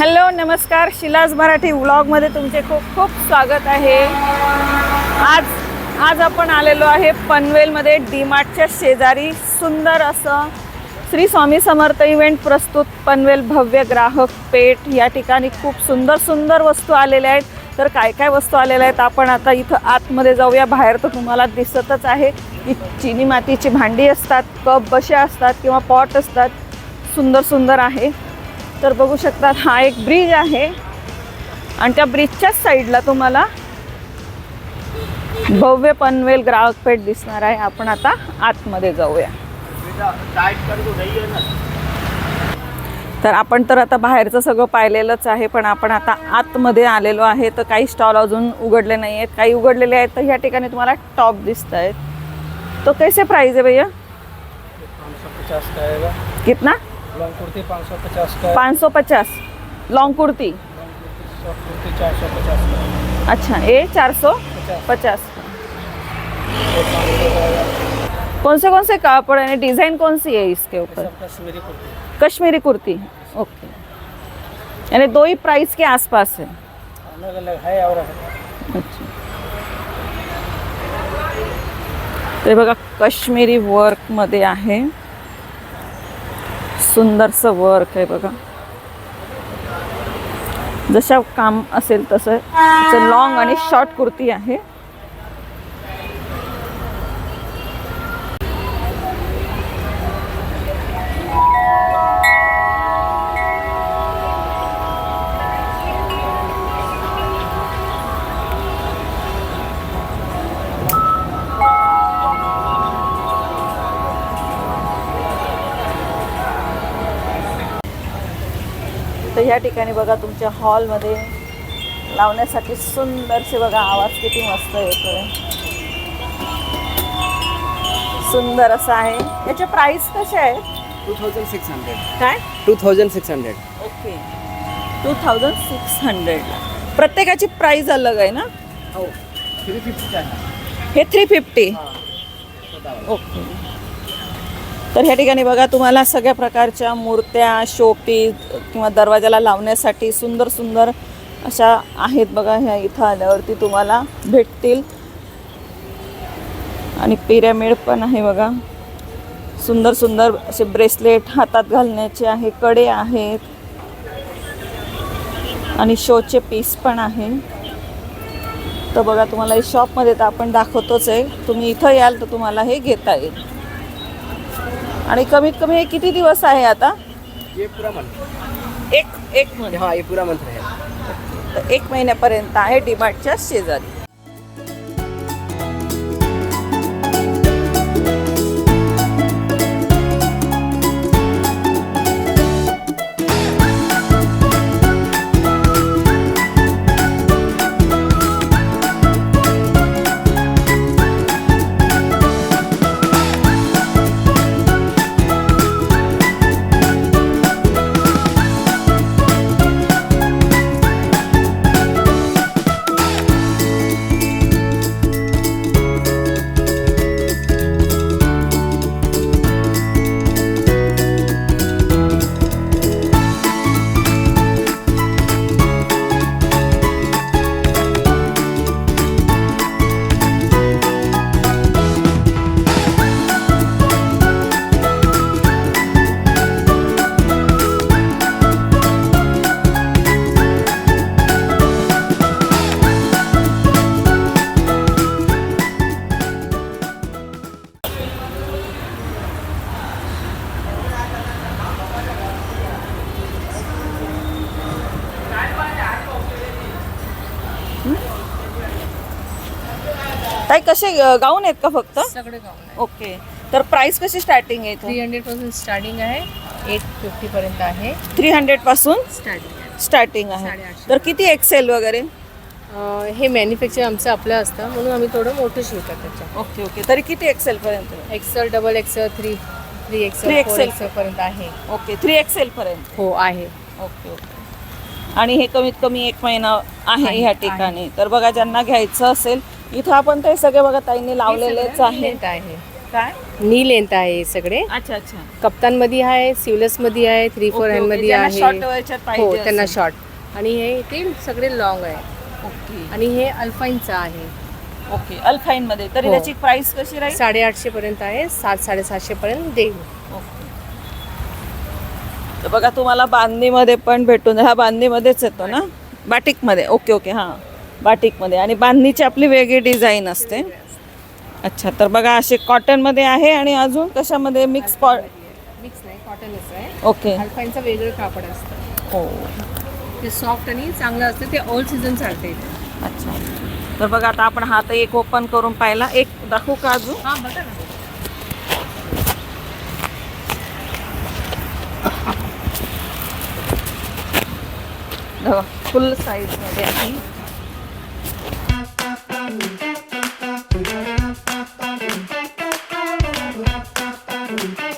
Hello नमस्कार. शिलाज मराठी व्लॉगमध्ये तुमचे खूप खूप स्वागत आहे. आज आज आपण आलेलो आहे पनवेलमध्ये डीमार्टच्या शेजारी सुंदर असं श्री स्वामी समर्थ इव्हेंट प्रस्तुत पनवेल भव्य ग्राहक पेठ. या ठिकाणी खूप सुंदर सुंदर वस्तू आलेल्या आहेत. तर काय काय वस्तू आलेल्या आहेत आपण आता इथं आतमध्ये जाऊया. बाहेर तर तुम्हाला दिसतच आहे की चिनी मातीची भांडी असतात कप बशा असतात किंवा पॉट असतात. सुंदर सुंदर आहे. तर बघू शकतात हा एक ब्रिज आहे. आणि त्या ब्रिजच्याच साईडला तुम्हाला भव्य पनवेल ग्राहक पेठ दिसणार आहे. आपण आता आतमध्ये जाऊया. तर आपण तर आता बाहेरचं सगळं पाहिलेलंच आहे पण आपण आता आतमध्ये आलेलो आहे. तर काही स्टॉल अजून उघडले नाही आहेत काही उघडलेले आहेत तर ह्या ठिकाणी तुम्हाला टॉप दिसत आहेत. तो कैसे प्राइस है भैया? कितना? लॉन्ग कुर्ती पाँच सौ पचास का पाँच सौ पचास। लॉन्ग कुर्ती? चार सौ पचास का अच्छा ये चार सौ पचास? कौन से कौन से कापड़ है? डिज़ाइन कौन सी है इसके ऊपर? कश्मीरी कुर्ती। कश्मीरी कुर्ती। ओके। यानी दो ही प्राइस के आसपास है। अलग अलग है और है। अच्छा। ते बघा काश्मीरी वर्कमध्ये आहे। सुंदरसं वर्क आहे बघा. जशा काम असेल तसं. लॉंग आणि शॉर्ट कुर्ती आहे. तर ह्या ठिकाणी बघा तुमच्या हॉलमध्ये लावण्यासाठी सुंदरसे बघा आवाज किती मस्त येतोय. सुंदर असं आहे. याचे प्राइस कसे आहे? टू थाउजंड सिक्स हंड्रेड काय? Two thousand six hundred okay. Two thousand six hundred प्रत्येकाची प्राइस अलग आहे ना? हो. थ्री फिफ्टी हे थ्री फिफ्टी ओके. तर ह्या ठिकाणी बघा तुम्हाला सगळ्या प्रकारच्या मूर्त्या शोपीस किंवा दरवाजाला लावण्यासाठी सुंदर सुंदर अशा आहेत बघा ह्या इथं आल्यावरती तुम्हाला भेटतील. आणि पिरॅमिड पण आहे बघा. सुंदर सुंदर असे ब्रेसलेट हातात घालण्याचे आहे कडे आहेत. आणि शोचे पीस पण आहे. तर बघा तुम्हाला हे शॉपमध्ये तर आपण दाखवतोच आहे. तुम्ही इथं याल तर तुम्हाला हे घेता येईल. आणि कमीत कमी हे किती दिवस आहे आता? ये पूरा मंथ एक एक महिना हाँ ये पूरा मंथ तर एक महिन्यापर्यंत आहे डीमार्टच्या शेजारी. गाऊन आहेत का फक्त? सगळे गाऊन ओके. तर प्राइस कशी स्टार्टिंग आहे थ्री हंड्रेडपासून स्टार्टिंग आहे. एट फिफ्टी पर्यंत आहे. थ्री हंड्रेडपासून स्टार्टिंग आहे. स्टार्टिंग आहे. साडेआठशे. तर किती एक्सेल वगैरे? अं, हे मॅन्युफॅक्चर आमचं आपलं असतं. म्हणून आम्ही थोडं मोठं शिवतात त्याच्या ओके ओके. तरी किती एक्सेल पर्यंत? XL double XL three three Three XL four XL. XL पर्यंत आहे. ओके थ्री एक्सेल पर्यंत. हो आहे. Okay okay. आणि हे कमीत कमी एक महिना आहे आहे, ह्या ठिकाणी. तर बघा ज्यांना घ्यायचं असेल इथं आपण ते सगळे बघा ताईंनी लावलेलेच आहे आहे. काय? नी लेंथ आहे हे सगळे. अच्छा अच्छा. कप्तानमध्ये आहे सिवलसमध्ये आहे थ्री फोर हँड. मध्ये आहे. short याच्यात पाहिजे हो त्यांना. शॉर्ट आणि हे ते सगळे लॉंग आहे. ओके. आणि हे अल्फाईनचं आहे. ओके अल्फाईन मध्ये तरी हो. त्याची प्राइस कशी राहील? साडेआठशे पर्यंत आहे सात साडेसातशे पर्यंत देईल. तर बघा तुम्हाला बांधणीमध्ये पण भेटून हा बांधणीमध्येच येतो ना? बाटिकमध्ये. ओके ओके हां. बाटिकमध्ये. आणि बांधणीची आपली वेगळी डिझाईन असते. अच्छा तर बघा असे कॉटनमध्ये आहे आणि अजून कशामध्ये? मिक्स पॉ मिक्स नाही कॉटनच आहे. ओके अल्फाईनचं वेगळं कापड असतं. हो. ते सॉफ्ट आणि चांगलं असतं ते ऑल सीझन चालते अच्छा. तर बघा आता आपण हा तर एक ओपन करून पाहिला. एक दाखवू का अजून? हां बघा ना. फुल साईजमध्ये आहे. Bye.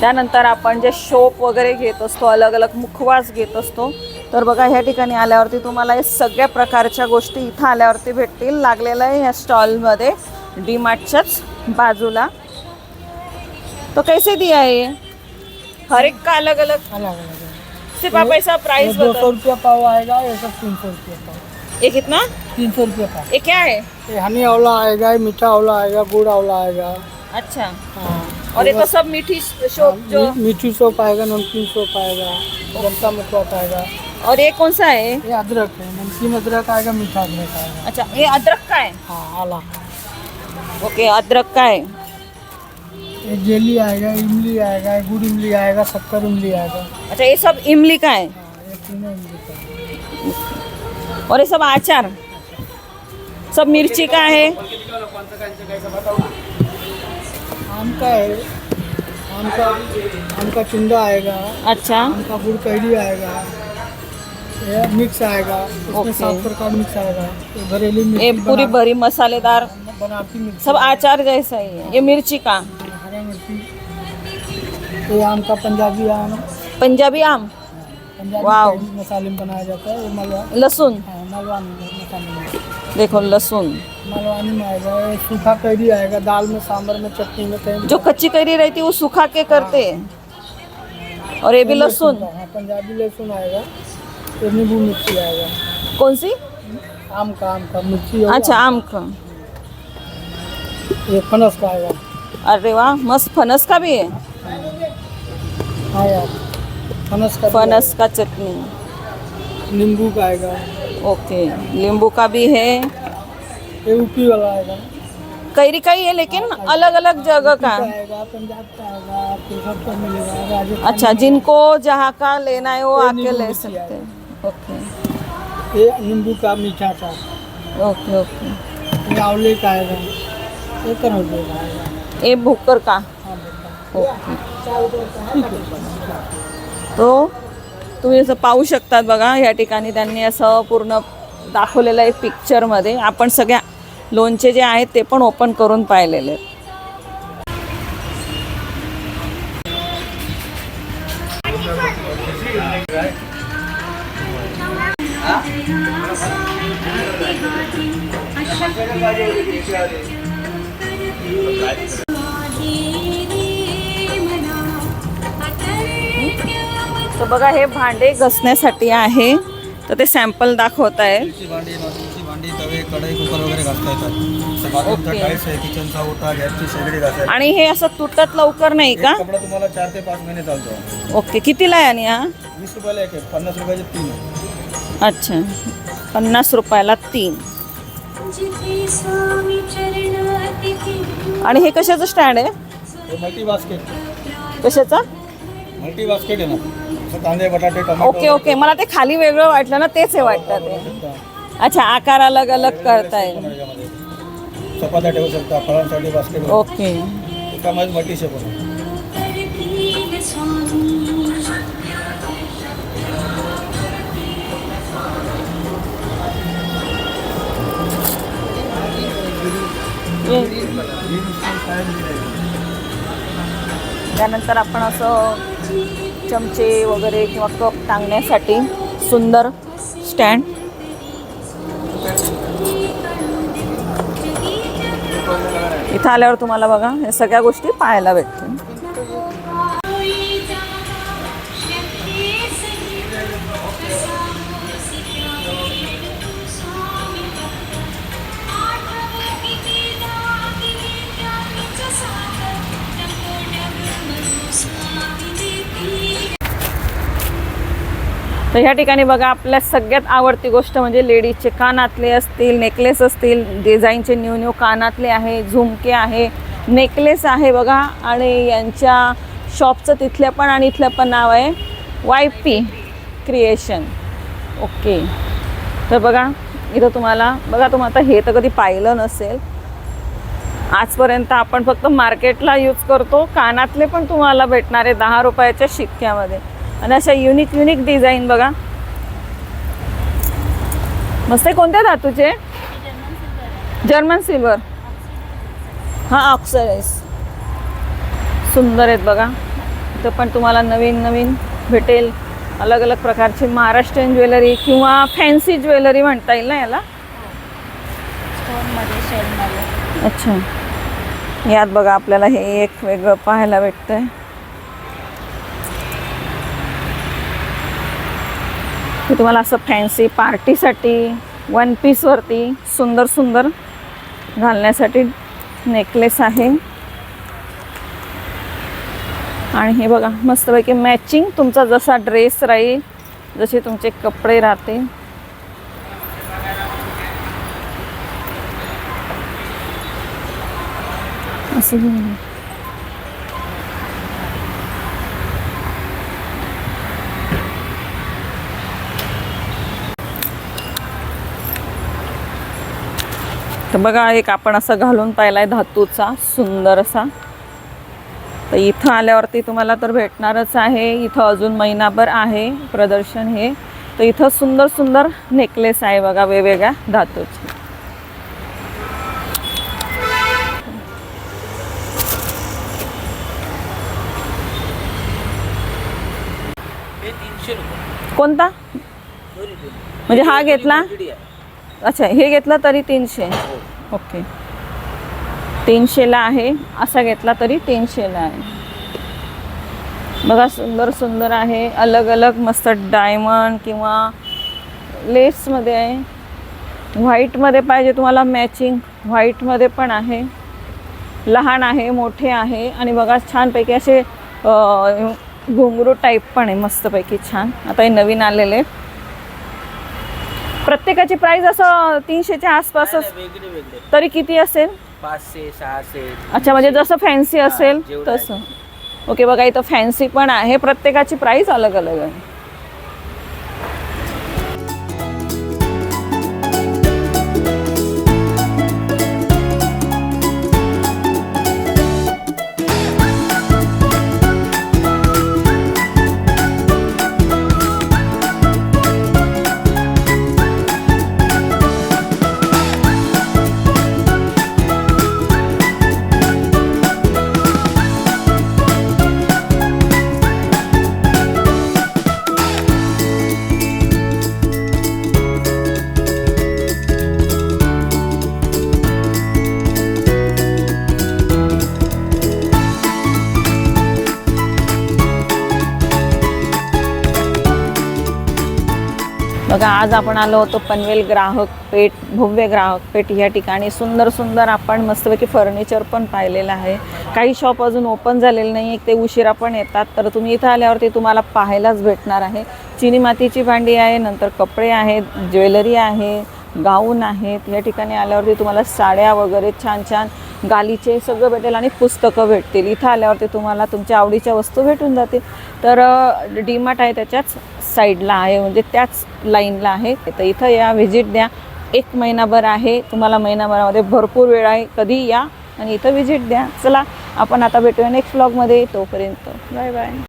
त्यानंतर आपण जे शोप वगैरे घेत असतो अलग अलग मुखवास घेत असतो तर बघा ह्या ठिकाणी आल्यावरती तुम्हाला हे सगळ्या प्रकारच्या गोष्टी इथं आल्यावरती भेटतील. लागलेलं आहे ह्या स्टॉलमध्ये डी मार्टच्याच बाजूला. तो कैसे दिया है ये? हर एक का अलग अलग अलग अलग सिर्फ आप ऐसा ये प्राइस दो सौ रुपया पाव आएगा ये सब तीन सौ रुपया पाव। ये कितना तीन सौ रुपया पाव। ये क्या है? ये हनी आंवला आएगा ये मीठा आंवला आएगा गुड़ आंवला आएगा। अच्छा। हाँ। और ये तो सब मीठी शोप जो मीठी सोप आएगा नमकीन सोप आएगा जनता मुखवास आएगा और ये कौन सा है? ये अदरक है नमकीन अदरक आएगा मीठा अदरक आएगा। अच्छा ये अदरक का है? हाँ आला। ओके अदरक का है। ये जेली आएगा इमली आएगा गुड़ इमली आएगा शक्कर इमली आएगा। अच्छा ये सब इमली का है? हाँ ये तीनों इमली का और ये सब आचार? सब मिर्ची का है? आम का है। आम का आम का चुंदा आएगा। अच्छा। आम का गुड़ कैरी आएगा। मिक्स आएगा। उसमें सात प्रकार मिक्स आएगा। ये घरेलू ये पूरी भरी मसालेदार बनाती मिर्ची। सब आचार जैसा ही है। ये मिर्ची का। हरा मिर्ची। ये आम का पंजाबी आम। पंजाबी आम? वाव। मसाले में बनाया जाता है। ये मलवा लहसुन? हाँ मलवानी में मसाले में। देखो लहसुन। मलवानी में आएगा सूखा कैरी आएगा दाल में सांभर में चटनी में कहीं जो कच्ची कैरी रहती है वो सुखा के करते हैं। और ये भी लहसुन? हाँ पंजाबी लहसुन आएगा नींबू मिर्ची आएगा। कौन सी? आम का आम का मिर्ची अच्छा आम का। ये फनस का आएगा। अरे वाह मस्त फनस का भी है। हाँ यार फनस का फनस का चटनी। नींबू का आएगा। ओके नींबू का भी है। ये ऊपी वाला आएगा। कैरी का ही है लेकिन अलग अलग जगह का। आएगा पंजाब का आएगा मिलेगा राजस्थान अच्छा जिनको जहाँ का लेना है वो ये आके नींबू ले सकते हैं। ओके। ये नींबू का मीठा सा। Okay okay. ये आंवले का आएगा। ये करोड़े का आएगा। ये भुक्कर का। हाँ बेटा ओके। तो तुम्ही असं पाहू शकतात बघा या ठिकाणी त्यांनी असं पूर्ण दाखवलेलं आहे पिक्चरमध्ये आपण सगळ्या लोणचे जे आहेत ते पण ओपन करून पाहिलेले आहेत. तर बघा हे भांडे घसण्यासाठी आहे. तर ते सॅम्पल दाखवत आहे. तवे कढई कुकर वगैरे घासता येतात. बाथरूमचा ओके. टाईल्स आहे किचनचा ओटा गॅसची शेगडी आणि हे असं तुटत लवकर नाही का? एक कपडा तुम्हाला चार ते पाच महिने चालतो. ओके. कितीला आहे आणि हा? वीस रुपयाला एक आहे. पन्नास रुपयाचे तीन आहे. अच्छा. पन्नास रुपयाला तीन. आणि हे कशाचं स्टँड आहे? हे मल्टी बास्केट. कशाचं? मल्टी बास्केट आहे ना. असं कांदे बटाटे टोमॅटो. Okay okay. मला ते खाली वेगळं वाटलं ना तेच हे वाटतं ते. अच्छा आकार अलग अलग करता येईल चपात्या ठेवू शकता फळांसाठी बास्केट ओके. एकामध्ये शेप त्यानंतर आपण असं चमचे वगैरे किंवा कप टांगण्यासाठी सुंदर स्टँड इथं आल्यावर तुम्हाला बघा या सगळ्या गोष्टी पाहायला भेटतील. तर ह्या ठिकाणी बघा आपल्या सगळ्यात आवडती गोष्ट म्हणजे लेडीजचे कानातले असतील नेकलेस असतील डिझाईनचे न्यू न्यू कानातले आहे झुमके आहे नेकलेस आहे बघा. आणि यांच्या शॉपचं तिथल्या पण आणि इथलं पण नाव आहे वाय पी क्रिएशन ओके. तर बघा इथं तुम्हाला बघा तुम्हाला आता हे तर कधी पाहिलं नसेल. आजपर्यंत आपण फक्त मार्केटला यूज करतो कानातले पण तुम्हाला भेटणार आहे दहा रुपयाच्या शिक्क्यामध्ये. आणि अशा युनिक युनिक डिझाईन बघा. मस्त आहे कोणत्या धातूचे? जर्मन सिल्वर हां ऑक्सराईज सुंदर आहेत बघा. इथं पण तुम्हाला नवीन नवीन भेटेल. अलग अलग प्रकारची महाराष्ट्रीयन ज्वेलरी किंवा फॅन्सी ज्वेलरी म्हणता येईल ना याला? अच्छा. यात बघा आपल्याला हे एक वेगळं पाहायला भेटतंय. की तुम्हाला असं फॅन्सी पार्टीसाठी वन पीसवरती सुंदर सुंदर घालण्यासाठी नेकलेस आहे. आणि हे बघा मस्तपैकी मॅचिंग तुमचा जसा ड्रेस राहील जसे तुमचे कपडे राहते असं तर बघा एक आपण असं घालून पाहिलाय धातूचा सुंदर असा तर इथं आल्यावरती तुम्हाला तर भेटणारच आहे. इथं अजून महिनाभर आहे प्रदर्शन हे. तर इथं सुंदर सुंदर नेकलेस आहे बघा वेगवेगळ्या धातूचे. कोणता? म्हणजे हा घेतला? अच्छा हे घेतला तरी तीनशे. ओके. तीनशेला आहे असा घेतला तरी तीनशेला आहे. बघा सुंदर सुंदर आहे अलग अलग मस्त डायमंड किंवा लेसमध्ये आहे. व्हाईटमध्ये पाहिजे तुम्हाला मॅचिंग व्हाईटमध्ये पण आहे. लहान आहे मोठे आहे आणि बघा छानपैकी असे घुंगरू टाईप पण आहे मस्तपैकी छान. आता हे नवीन आलेले. प्रत्येकाची प्राइस असं तीनशेच्या वेगळे वेगळे. तरी किती असेल? पाचशे सहाशे. अच्छा म्हणजे जसं फॅन्सी असेल जेवढं आहे. तसं. ओके बघा इथं फॅन्सी पण आहे. प्रत्येकाची प्राइस अलग अलग आहे. बघा आज आपण आलो होतो पनवेल ग्राहक पेठ भव्य ग्राहक पेठ या ठिकाणी. सुंदर सुंदर आपण मस्तपैकी फर्निचर पण पाहिलेलं आहे. काही शॉप अजून ओपन झालेले नाही ते उशिरा पण येतात. तर तुम्ही इथं आल्यावरती तुम्हाला पाहायलाच भेटणार आहे. चिनी मातीची भांडी आहे नंतर कपडे आहेत ज्वेलरी आहे गाऊन आहेत. या ठिकाणी आल्यावरती तुम्हाला साड्या वगैरे छान छान गालीचे सगळं भेटेल आणि पुस्तकं भेटतील. इथं आल्यावरती तुम्हाला तुमच्या आवडीच्या वस्तू भेटून जातील. तर डीमार्ट आहे त्याच्याच साईडला आहे म्हणजे त्याच लाईनला आहे. तर इथं या व्हिजिट द्या. एक महिनाभर आहे तुम्हाला महिनाभरामध्ये भरपूर वेळ आहे कधी या आणि इथं व्हिजिट द्या. चला आपण आता भेटूया नेक्स्ट ब्लॉगमध्ये तोपर्यंत बाय बाय.